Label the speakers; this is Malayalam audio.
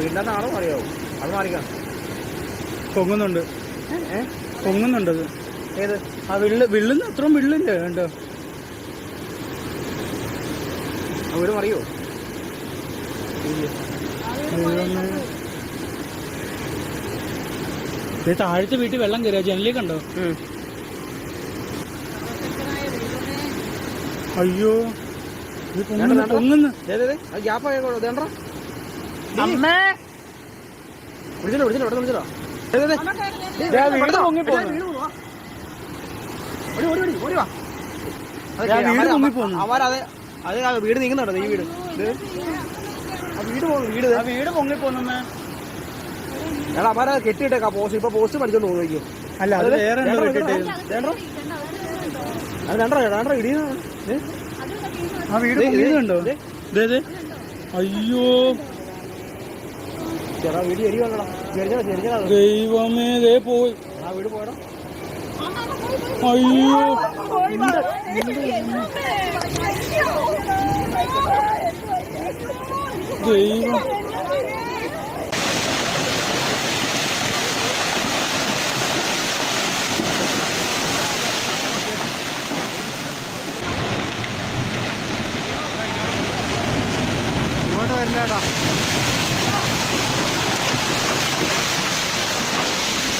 Speaker 1: വീടിന്റെ നാളെ മാറിയാവും അത് മാറിക്കാം.
Speaker 2: പൊങ്ങുന്നുണ്ട്.
Speaker 1: ഏ?
Speaker 2: പൊങ്ങുന്നുണ്ട് അത്.
Speaker 1: ഏത്?
Speaker 2: ആ വിള്ള് വിള്ളുന്ന അത്രയും വിള്ളില്ല? കണ്ടോ?
Speaker 1: ആ വീട് മറിയോ
Speaker 2: താഴത്തെ വീട്ടിൽ വെള്ളം കയറിയ ജനലിൽ കണ്ടോ? അയ്യോ. ഇത് പൊങ്ങുന്നു
Speaker 1: കൊള്ളോ വേണ്ട.
Speaker 2: പൊങ്ങുന്നു
Speaker 1: അത് ഗ്യാപ്പ് ആയിക്കോളൂ ഇതേണ്ട
Speaker 2: അമ്മേ.
Speaker 1: വിളിച്ചോ വിളിച്ചോ ഇവിടെ വീട്
Speaker 2: പൊങ്ങിപ്പോകുന്നു.
Speaker 1: ഓടി ഓടി ഓടി ഓടി വാ.
Speaker 2: വീട്
Speaker 1: അവര്-
Speaker 2: പൊങ്ങിപ്പോകുന്നു.
Speaker 1: അവരത് അത് വീട് നീങ്ങുന്നുണ്ടോ ഈ വീട്? വീട്. പോകുന്നു വീട്
Speaker 2: ആ വീട് പൊങ്ങിപ്പോന്നമ്മേ
Speaker 1: എടാ അവരത് കെട്ടിയിട്ടേക്കാ പോസ്റ്റ് ഇപ്പൊ പോസ്റ്റ് പഠിച്ചോണ്ട് പോകുന്നു
Speaker 2: അല്ല അത് വേറെ
Speaker 1: അത് രണ്ടര രണ്ടര ഇടിയുന്നു
Speaker 2: ആ വീട്
Speaker 1: ദേ,
Speaker 2: പൊങ്ങിയതുണ്ടോ
Speaker 1: ദേ.
Speaker 2: ദേ. ദേ അയ്യോ.
Speaker 1: ചേട്ടാ വീട് എരി വന്നടാ ചെരിഞ്ഞാ ചെരിഞ്ഞാ
Speaker 2: ദൈവമേ ദേ പോയി.
Speaker 1: ആ വീട് പോയടാ
Speaker 2: അയ്യോ. ദൈവം.
Speaker 1: ഇങ്ങോട്ട് വരില്ലേട്ടാ